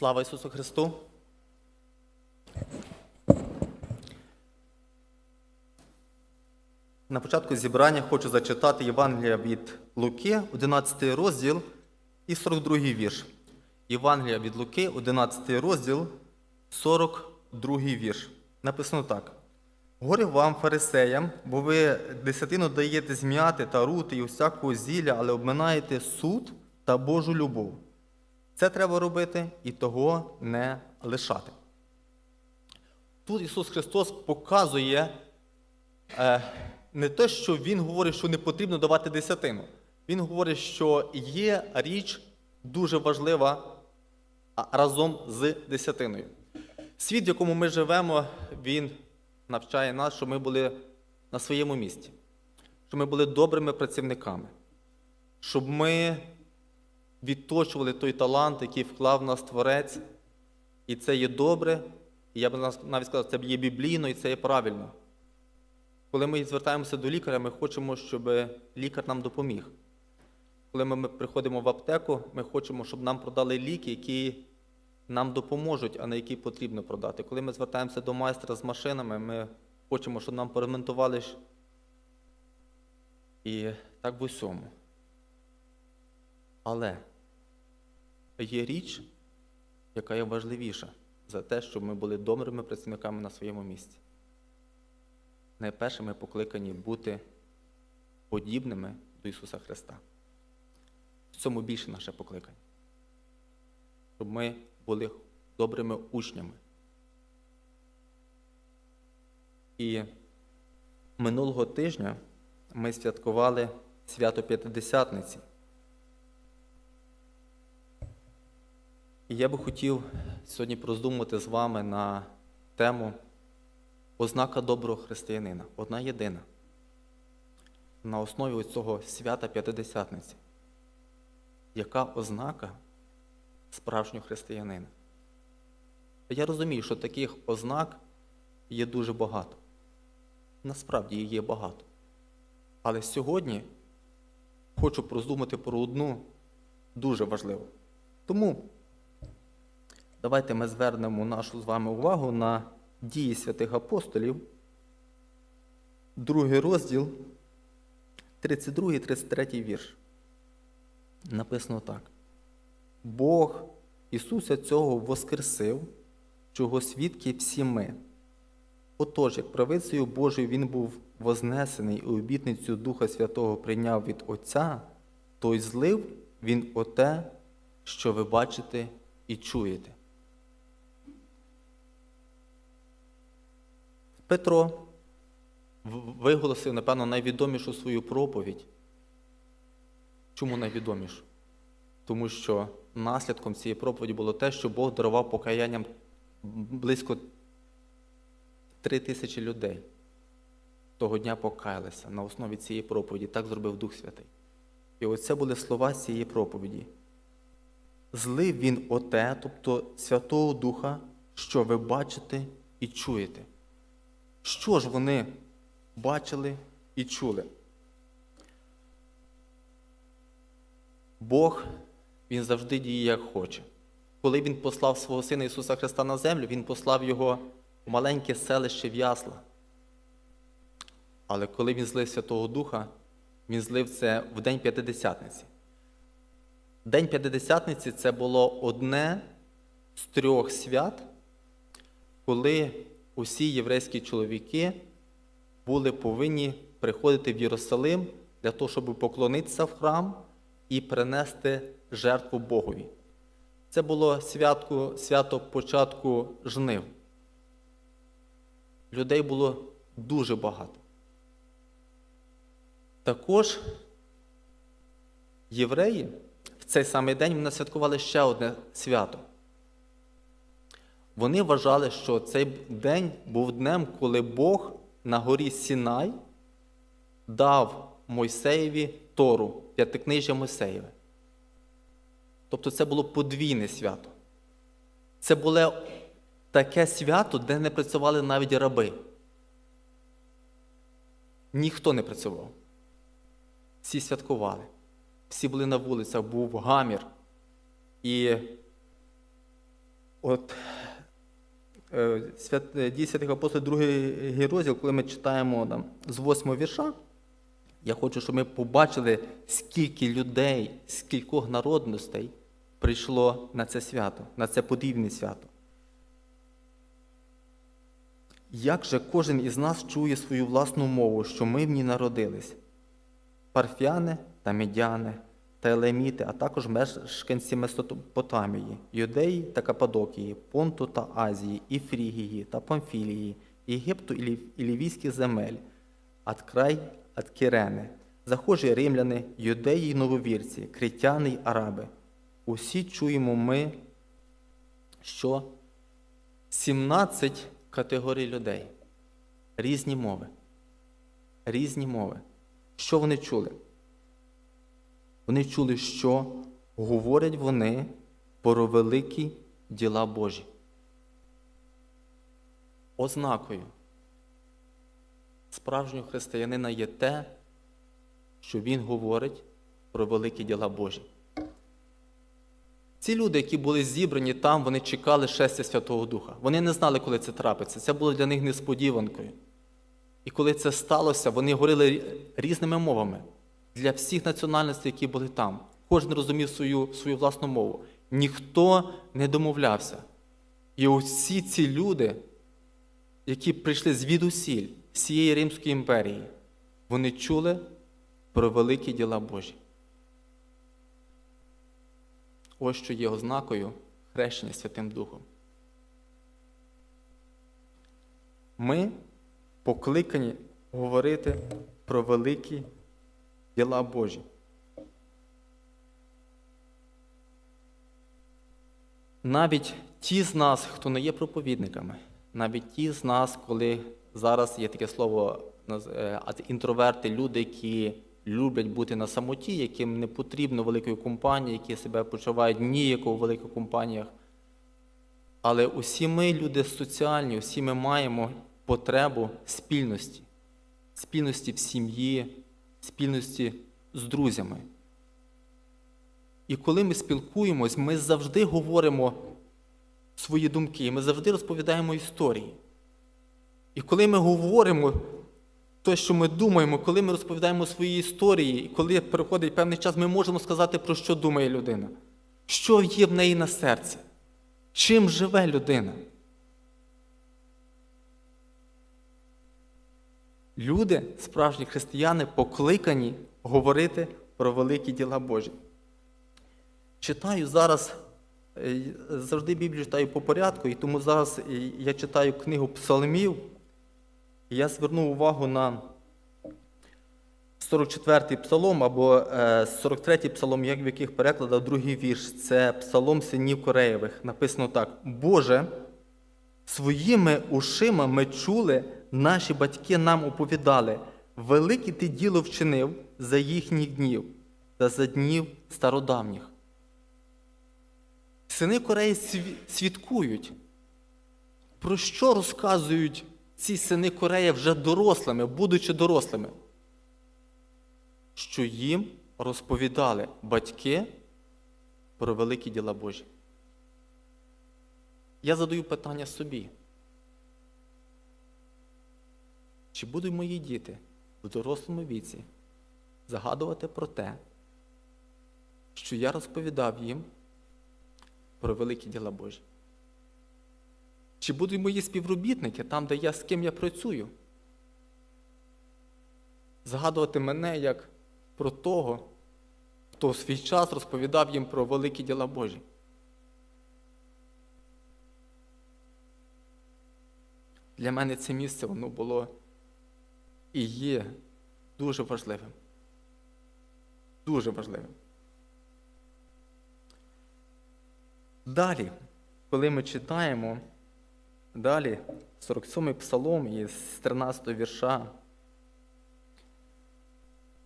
Слава Ісусу Христу! На початку зібрання хочу зачитати Євангелія від Луки, 11 розділ і 42 вірш. Євангелія від Луки, 11 розділ, 42 вірш. Написано так. Горе вам, фарисеям, бо ви десятину даєте зм'яти та рути і усякого зілля, але обминаєте суд та Божу любов. Це треба робити і того не лишати. Тут Ісус Христос показує е, не те, що Він говорить, що не потрібно давати десятину. Він говорить, що є річ дуже важлива разом з десятиною. Світ, в якому ми живемо, він навчає нас, що ми були на своєму місці, що ми були добрими працівниками, щоб ми відточували той талант, який вклав в нас Творець, і це є добре, і я б навіть сказав, це є біблійно і це є правильно. Коли ми звертаємося до лікаря, ми хочемо, щоб лікар нам допоміг. Коли ми приходимо в аптеку, ми хочемо, щоб нам продали ліки, які нам допоможуть, а не які потрібно продати. Коли ми звертаємося до майстра з машинами, ми хочемо, щоб нам поремонтували. І так в усьому. Але є річ, яка є важливіша за те, щоб ми були добрими працівниками на своєму місці. Найперше ми покликані бути подібними до Ісуса Христа. В цьому більше наше покликання. Щоб ми були добрими учнями. І минулого тижня ми святкували свято П'ятидесятниці. І я би хотів сьогодні роздумувати з вами на тему ознака доброго християнина. Одна єдина. На основі цього свята П'ятидесятниці. Яка ознака справжнього християнина? Я розумію, що таких ознак є дуже багато. Насправді їх є багато. Але сьогодні хочу роздумати про одну дуже важливу. Тому давайте ми звернемо нашу з вами увагу на дії святих апостолів, другий розділ, 32, 33 вірш. Написано так. Бог Ісуса цього воскресив, чого свідки всі ми. Отож, як правицею Божою він був вознесений і обітницю Духа Святого прийняв від Отця, то й злив він оте, що ви бачите і чуєте. Петро виголосив, напевно, найвідомішу свою проповідь. Чому найвідомішу? Тому що наслідком цієї проповіді було те, що Бог дарував покаянням близько три тисячі людей. Того дня покаялися на основі цієї проповіді. Так зробив Дух Святий. І оце були слова цієї проповіді. Злив він оте, тобто Святого Духа, що ви бачите і чуєте. Що ж вони бачили і чули? Бог, Він завжди діє, як хоче. Коли Він послав свого Сина Ісуса Христа на землю, Він послав Його в маленьке селище в Ясла. Але коли Він злив Святого Духа, Він злив це в День П'ятидесятниці. День П'ятидесятниці це було одне з трьох свят, коли усі єврейські чоловіки були повинні приходити в Єрусалим для того, щоб поклонитися в храм і принести жертву Богові. Це було святку, свято початку жнив. Людей було дуже багато. Також євреї в цей самий день вони святкували ще одне свято. Вони вважали, що цей день був днем, коли Бог на горі Сінай дав Мойсеєві Тору, п'ятикнижжя Мойсеєве. Тобто це було подвійне свято. Це було таке свято, де не працювали навіть раби. Ніхто не працював. Всі святкували. Всі були на вулицях, був гамір. І От дії святих апостолів, другий розділ, коли ми читаємо там, з восьмого вірша, я хочу, щоб ми побачили, скільки людей, скількох народностей прийшло на це свято, на це подібне свято. Як же кожен із нас чує свою власну мову, що ми в ній народились? Парфяни та медяни, та елеміти, а також мешканці Месопотамії, Юдеї та Кападокії, Понту та Азії, і Фрігії та Памфілії, Єгипту і Лів- і Лівійських земель, ад край ад Кирени, захожі римляни, юдеї й нововірці, критяни й араби. Усі чуємо ми, що 17 категорій людей, різні мови, різні мови. Що вони чули? Вони чули, що говорять вони про великі діла Божі. Ознакою справжнього християнина є те, що він говорить про великі діла Божі. Ці люди, які були зібрані там, вони чекали шестя Святого Духа. Вони не знали, коли це трапиться. Це було для них несподіванкою. І коли це сталося, вони говорили різними мовами для всіх національностей, які були там. Кожен розумів свою, свою власну мову. Ніхто не домовлявся. І усі ці люди, які прийшли звідусіль, з цієї Римської імперії, вони чули про великі діла Божі. Ось що є ознакою хрещення Святим Духом. Ми покликані говорити про великі діла Божі. Навіть ті з нас, хто не є проповідниками, навіть ті з нас, коли зараз є таке слово е, інтроверти, люди, які люблять бути на самоті, яким не потрібно великої компанії, які себе почувають ніяко у великих компаніях. Але усі ми люди соціальні, усі ми маємо потребу спільності, спільності в сім'ї, спільності з друзями. І коли ми спілкуємось, ми завжди говоримо свої думки, ми завжди розповідаємо історії. І коли ми говоримо те, що ми думаємо, коли ми розповідаємо свої історії, і коли приходить певний час, ми можемо сказати, про що думає людина, що є в неї на серці, чим живе людина. Люди, справжні християни, покликані говорити про великі діла Божі. Читаю зараз, е, завжди Біблію читаю по порядку, і тому зараз е, я читаю книгу Псалмів. І я звернув увагу на 44-й псалом або е, 43-й псалом, як в яких перекладах другий вірш. Це псалом синів Кореєвих. Написано так: Боже, своїми ушима ми чули, наші батьки нам оповідали, велике ти діло вчинив за їхніх днів та за днів стародавніх. Сини Кореї свідкують, про що розказують ці сини Кореї вже дорослими, будучи дорослими? Що їм розповідали батьки про великі діла Божі. Я задаю питання собі. Чи будуть мої діти в дорослому віці загадувати про те, що я розповідав їм про великі діла Божі? Чи будуть мої співробітники там, де я з ким я працюю? Згадувати мене як про того, хто в свій час розповідав їм про великі діла Божі. Для мене це місце воно було і є дуже важливим. Дуже важливим. Далі, коли ми читаємо, далі 47-й псалом із 13 вірша,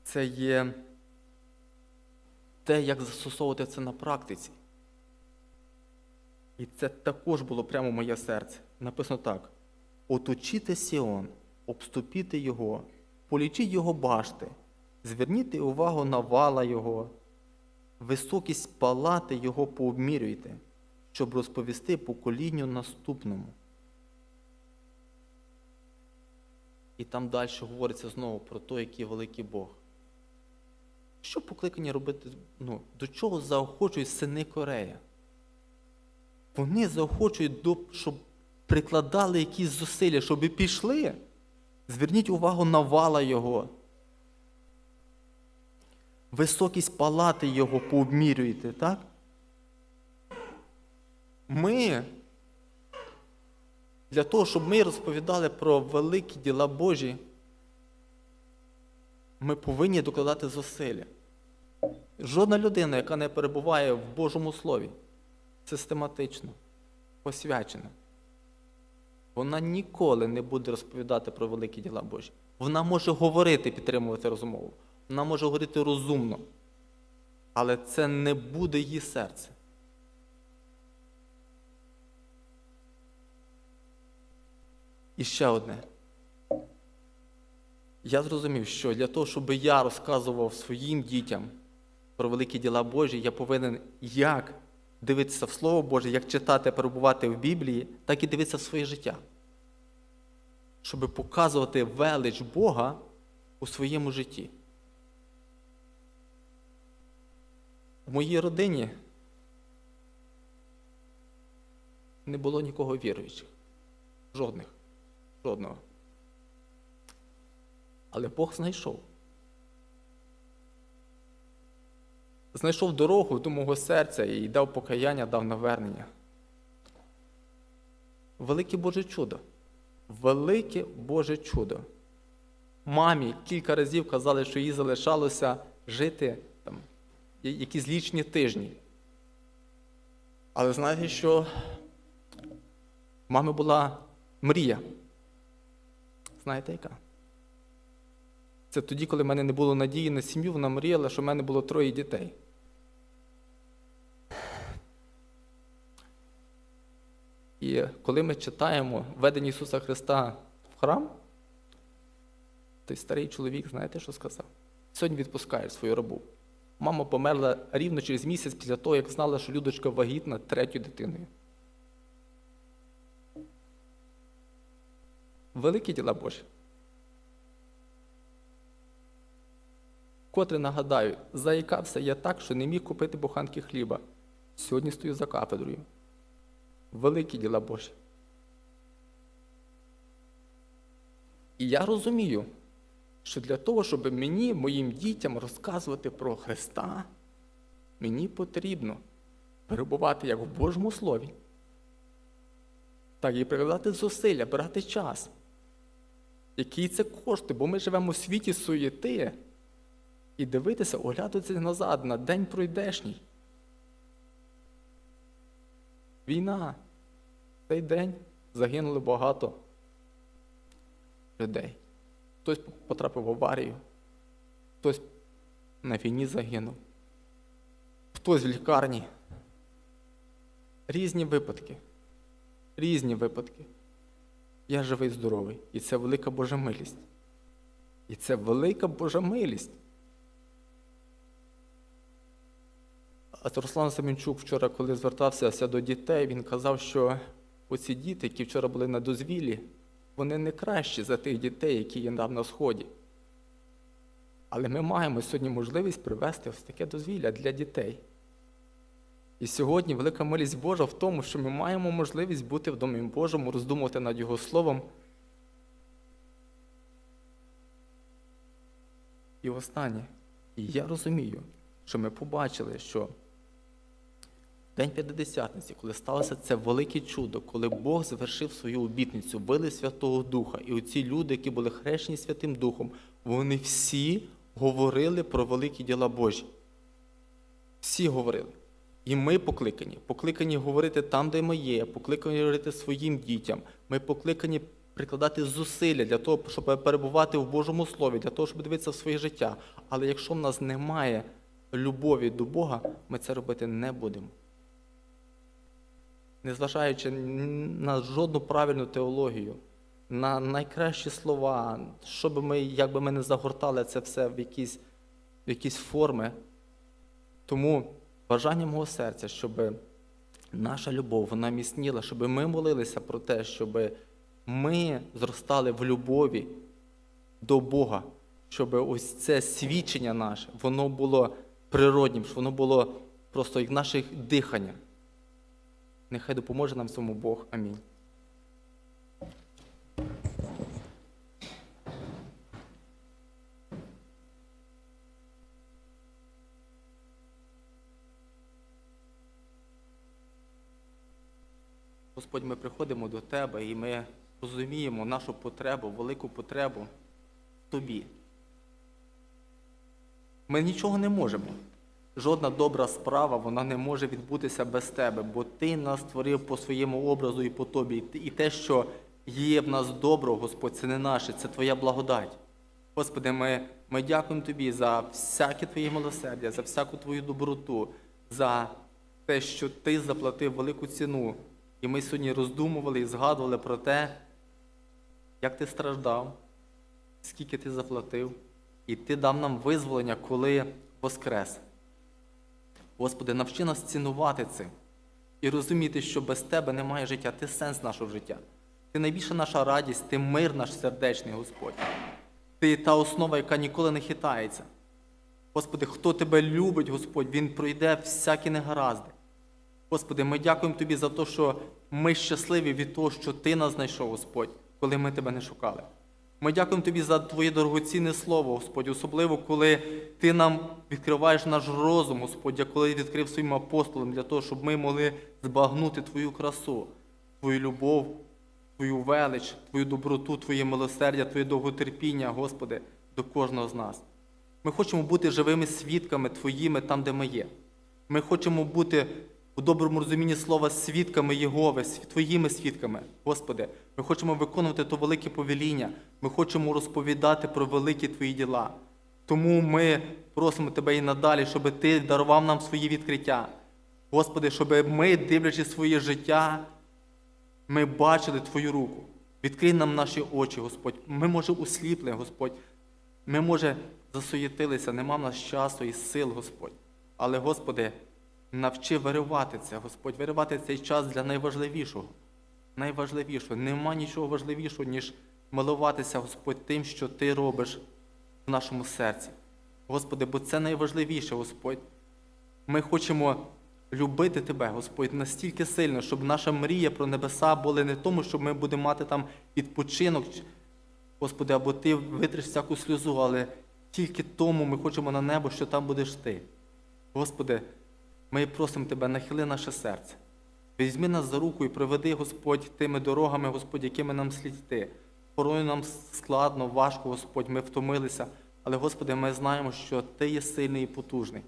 це є те, як застосовувати це на практиці. І це також було прямо в моє серце. Написано так: оточіте Сіон, обступіте його, полічіть його башти, зверніть увагу на вала його, високість палати його пообмірюйте, щоб розповісти поколінню наступному. І там далі говориться знову про те, який великий Бог. Що покликані робити? Ну, до чого заохочують сини Корея? Вони заохочують, щоб прикладали якісь зусилля, щоб пішли. Зверніть увагу на вала його. Високість палати його пообмірюєте, так? Ми для того, щоб ми розповідали про великі діла Божі, ми повинні докладати зусилля. Жодна людина, яка не перебуває в Божому Слові, систематично, посвячена, вона ніколи не буде розповідати про великі діла Божі. Вона може говорити, підтримувати розмову. Вона може говорити розумно, але це не буде її серце. І ще одне. Я зрозумів, що для того, щоб я розказував своїм дітям про великі діла Божі, я повинен як дивитися в Слово Боже, як читати, перебувати в Біблії, так і дивитися в своє життя. Щоб показувати велич Бога у своєму житті. В моїй родині не було нікого віруючих. Жодних. Жодного. Але Бог знайшов. Знайшов дорогу до мого серця і дав покаяння, дав навернення. Велике Боже чудо. Велике Боже чудо. Мамі кілька разів казали, що їй залишалося жити там, якісь лічні тижні. Але знаєте, що в мами була мрія. Знаєте яка? Це тоді, коли в мене не було надії на сім'ю, вона мріяла, що в мене було троє дітей. І коли ми читаємо введення Ісуса Христа в храм, той старий чоловік, знаєте, що сказав? Сьогодні відпускаєш свою рабу. Мама померла рівно через місяць після того, як знала, що Людочка вагітна третьою дитиною. Великі діла Божі. Котре нагадаю, заїкався я так, що не міг купити буханки хліба. Сьогодні стою за кафедрою. Великі діла Божі. І я розумію, що для того, щоб мені, моїм дітям розказувати про Христа, мені потрібно перебувати як в Божому Слові, так і прикладати зусилля, брати час. Який це коштує, бо ми живемо в світі суєти і дивитися, оглядатися назад на день пройдешній. Війна. В цей день загинули багато людей. Хтось потрапив в аварію, хтось на війні загинув, хтось в лікарні. Різні випадки. Різні випадки. Я живий здоровий. І це велика Божа милість. І це велика Божа милість. Руслан Семенчук вчора, коли звертався до дітей, він казав, що оці діти, які вчора були на дозвіллі, вони не кращі за тих дітей, які є там на сході. Але ми маємо сьогодні можливість привести ось таке дозвілля для дітей. І сьогодні велика милість Божа в тому, що ми маємо можливість бути в Домі Божому, роздумувати над Його Словом. І останнє. І я розумію, що ми побачили, що День П'ятидесятниці, коли сталося це велике чудо, коли Бог завершив свою обітницю, били Святого Духа, і оці люди, які були хрещені Святим Духом, вони всі говорили про великі діла Божі. Всі говорили. І ми покликані. Покликані говорити там, де ми є, покликані говорити своїм дітям. Ми покликані прикладати зусилля для того, щоб перебувати в Божому Слові, для того, щоб дивитися в своє життя. Але якщо в нас немає любові до Бога, ми це робити не будемо. Незважаючи на жодну правильну теологію, на найкращі слова, щоб ми, як би ми не загортали це все в якісь, в якісь форми. Тому бажання мого серця, щоб наша любов, вона міцніла, щоб ми молилися про те, щоб ми зростали в любові до Бога, щоб ось це свідчення наше, воно було природнім, щоб воно було просто як наше дихання. Нехай допоможе нам в цьому Бог. Амінь. Господь, ми приходимо до Тебе і ми розуміємо нашу потребу, велику потребу в Тобі. Ми нічого не можемо. Жодна добра справа вона не може відбутися без Тебе, бо Ти нас створив по своєму образу і по Тобі. І те, що є в нас доброго, Господь, це не наше, це Твоя благодать. Господи, ми, ми дякуємо Тобі за всяке Твоє милосердя, за всяку Твою доброту, за те, що Ти заплатив велику ціну. І ми сьогодні роздумували і згадували про те, як ти страждав, скільки ти заплатив, і ти дав нам визволення, коли воскрес. Господи, навчи нас цінувати це і розуміти, що без Тебе немає життя, ти сенс нашого життя. Ти найбільша наша радість, ти мир наш сердечний, Господь. Ти та основа, яка ніколи не хитається. Господи, хто тебе любить, Господь, він пройде всякі негаразди. Господи, ми дякуємо Тобі за те, що ми щасливі від того, що Ти нас знайшов, Господь, коли ми Тебе не шукали. Ми дякуємо Тобі за Твоє дорогоцінне слово, Господь, особливо, коли Ти нам відкриваєш наш розум, Господь, як коли відкрив своїм апостолам для того, щоб ми могли збагнути Твою красу, Твою любов, Твою велич, Твою доброту, Твоє милосердя, Твоє довготерпіння, Господи, до кожного з нас. Ми хочемо бути живими свідками Твоїми там, де ми є. Ми хочемо бути у доброму розумінні слова свідками Єгови, Твоїми свідками, Господи. Ми хочемо виконувати то велике повеління. Ми хочемо розповідати про великі Твої діла. Тому ми просимо Тебе і надалі, щоб Ти дарував нам свої відкриття. Господи, щоб ми, дивлячись своє життя, ми бачили Твою руку. Відкрий нам наші очі, Господь. Ми, може, усліпли, Господь. Ми, може, засуєтилися, нема в нас часу і сил, Господь. Але, Господи, навчи виривати це, Господь, виривати цей час для найважливішого. Найважливішого. Нема нічого важливішого, ніж милуватися, Господь, тим, що Ти робиш в нашому серці. Господи, бо це найважливіше, Господь. Ми хочемо любити Тебе, Господь, настільки сильно, щоб наша мрія про небеса була не тому, щоб ми будемо мати там відпочинок, Господи, або Ти витриш всяку сльозу, але тільки тому ми хочемо на небо, що там будеш Ти. Господи, ми просимо Тебе, нахили наше серце. Візьми нас за руку і проведи, Господь, тими дорогами, Господь, якими нам слід йти. Порою нам складно, важко, Господь, ми втомилися, але, Господи, ми знаємо, що Ти є сильний і потужний.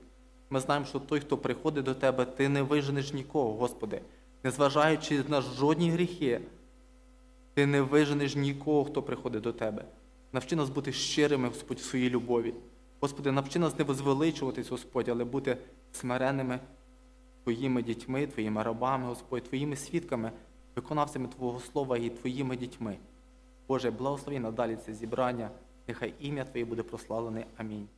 Ми знаємо, що той, хто приходить до Тебе, Ти не виженеш нікого, Господи, незважаючи на жодні гріхи, Ти не виженеш нікого, хто приходить до Тебе. Навчи нас бути щирими, Господь, в своїй любові. Господи, навчи нас не возвеличуватись, Господь, але бути смиренними Твоїми дітьми, Твоїми рабами, Господь, Твоїми свідками, виконавцями Твого Слова і Твоїми дітьми. Боже, благослови надалі це зібрання, нехай ім'я Твоє буде прославлене. Амінь.